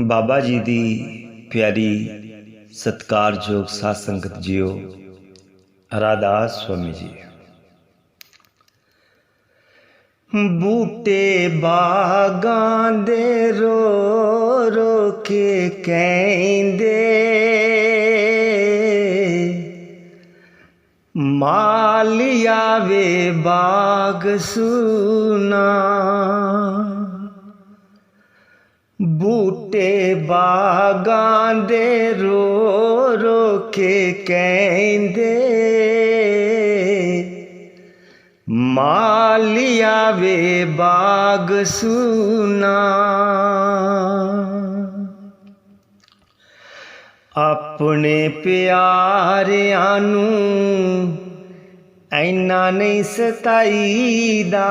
ਬਾਬਾ ਜੀ ਦੀ ਪਿਆਰੀ ਸਤਕਾਰਯੋਗ ਸਾਧ ਸੰਗਤ ਜੀਓ ਰਾਧਾਸ ਸਵਾਮੀ ਜੀ। ਬੂਟੇ ਬਾਗਾਂ ਦੇ ਰੋ ਰੋ ਕੇ ਕਹਿੰਦੇ ਮਾਲਿਆ ਵੇ ਬਾਗ ਸੁਨਾ। ਬੂਟੇ ਬਾਗਾਂ ਦੇ ਰੋ ਰੋ ਕੇ ਕਹਿੰਦੇ, ਮਾਲਿਆ ਵੇ ਬਾਗ ਸੁਨਾ। ਆਪਣੇ ਪਿਆਰਿਆਂ ਨੂੰ ਐਨਾ ਨਹੀਂ ਸਤਾਈਦਾ।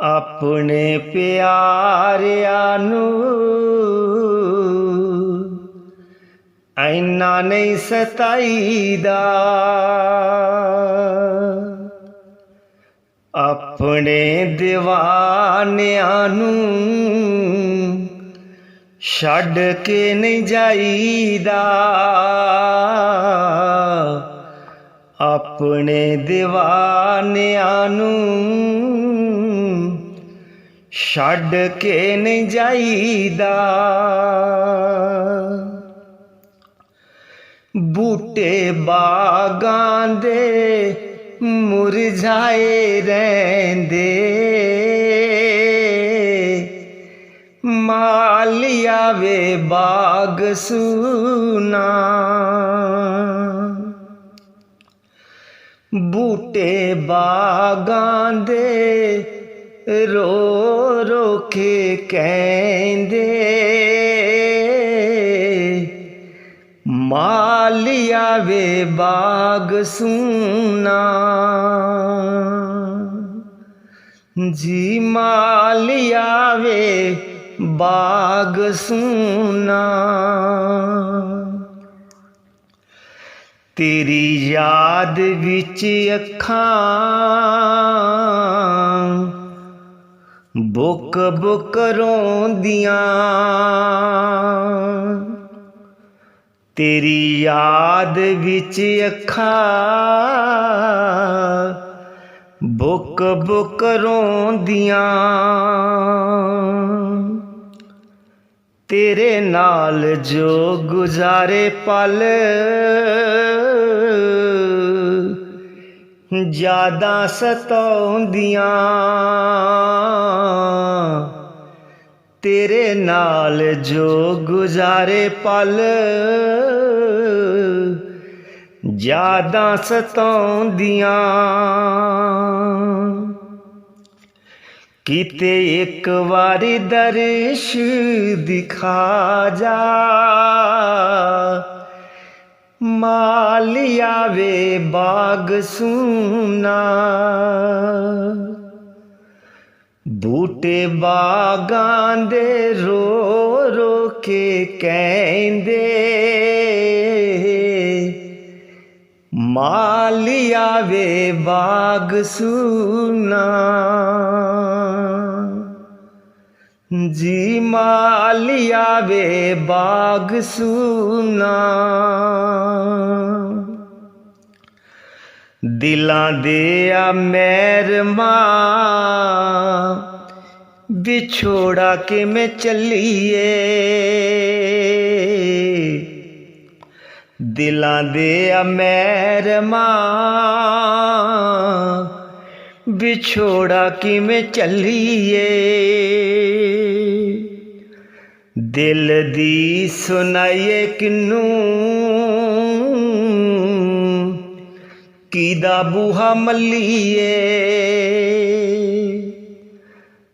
ਆਪਣੇ ਪਿਆਰਿਆਂ ਨੂੰ। ਐਨਾ ਨਹੀਂ ਸਤਾਈਦਾ। ਆਪਣੇ دیਵਾਨਿਆਂ ਨੂੰ ਛੱਡ ਕੇ ਨਹੀਂ ਜਾਈਦਾ। ਆਪਣੇ دیਵਾਨਿਆਂ ਨੂੰ ਛੱਡ ਕੇ ਨਹੀਂ ਜਾਈਦਾ। ਬੂਟੇ ਬਾਗਾਂ ਦੇ ਮੁਰਝਾਏ ਰਹਿੰਦੇ। ਮਾਲਿਆ ਵੇ ਬਾਗ ਸੁਨਾ। ਬੂਟੇ ਬਾਗਾਂ ਦੇ ਰੋ ਰੋ ਕੇ ਕਹਿੰਦੇ, ਮਾਲਿਆ ਵੇ ਬਾਗ ਸੁਨਾ। ਜੀ ਮਾਲਿਆ ਵੇ ਬਾਗ ਸੁਨਾ। ਤੇਰੀ ਯਾਦ ਵਿੱਚ ਅੱਖਾਂ ਬੁੱਕ ਬੁੱਕ ਰੋਂਦੀਆਂ। ਤੇਰੀ ਯਾਦ ਵਿੱਚ ਅੱਖਾਂ ਬੁੱਕ ਬੁੱਕ ਰੋਂਦੀਆਂ। ਤੇਰੇ ਨਾਲ ਜੋ ਗੁਜ਼ਾਰੇ ਪਲ ਜ਼ਿਆਦਾ ਸਤਾਉਂਦੀਆਂ ਤੇਰੇ ਨਾਲ ਜੋ ਗੁਜ਼ਾਰੇ ਪਲ ਜ਼ਿਆਦਾ ਸਤਾਉਂਦੀਆਂ। ਕਿਤੇ ਇੱਕ ਵਾਰੀ ਦਰਸ਼ ਦਿਖਾ ਜਾ। ਮਾਲਿਆ ਵੇ ਬਾਗ ਸੁਨਾ। ਬੂਟੇ ਬਾਗਾਂ ਦੇ ਰੋ ਰੋ ਕੇ ਕਹਿੰਦੇ ਮਾਲਿਆ ਵੇ ਬਾਗ ਸੁਨਾ। ਜੀ ਮਾਲਿਆ ਵੇ ਬਾਗ ਸੂਨਾ। ਦਿਲਾਂ ਦੇ ਆ ਮਹਿਰਮਾ, ਵਿਛੋੜਾ ਕਿਵੇਂ ਮੈਂ ਚੱਲੀਏ। ਦਿਲਾਂ ਦੇ ਆ ਮਹਿਰਮਾ, ਵਿਛੋੜਾ ਕਿਵੇਂ ਚੱਲੀਏ। ਦਿਲ ਦੀ ਸੁਣਾਈਏ ਕਿਨੂੰ? ਕੀਦਾ ਬੂਹਾ ਮੱਲੀਏ?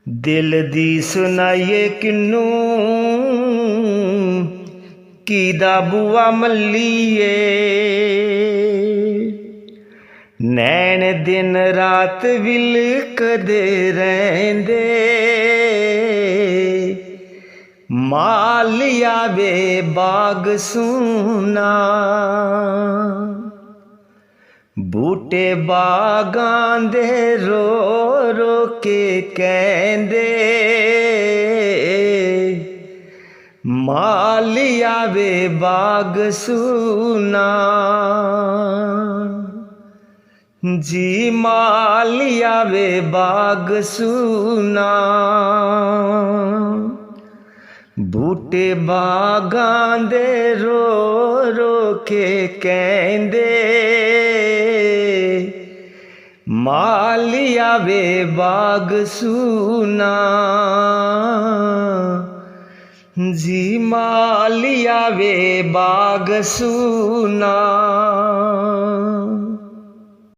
ਦਿਲ ਦੀ ਸੁਣਾਈਏ ਕਿਨੂੰ? ਕੀਦਾ ਬੂਹਾ ਮੱਲੀਏ? ਨੈਣ ਦਿਨ ਰਾਤ ਵਿਲਕਦੇ ਰਹਿੰਦੇ? ਮਾਲਿਆ ਵੇ ਬਾਗ ਸੁਨਾ ਬੂਟੇ ਬਾਗਾਂ ਦੇ ਰੋ ਰੋ ਕੇ ਕਹਿੰਦੇ ਮਾਲਿਆ ਵੇ ਬਾਗ ਸੁਨਾ ਜੀ ਮਾਲਿਆ ਵੇ ਬਾਗ ਸੁਨਾ ਬੂਟੇ ਬਾਗਾਂ ਦੇ ਰੋ ਰੋ ਕੇ ਕਹਿੰਦੇ ਮਾਲਿਆ ਵੇ ਬਾਗ ਸੁਨਾ। ਜੀ ਮਾਲਿਆ ਵੇ ਬਾਗ ਸੁਨਾ।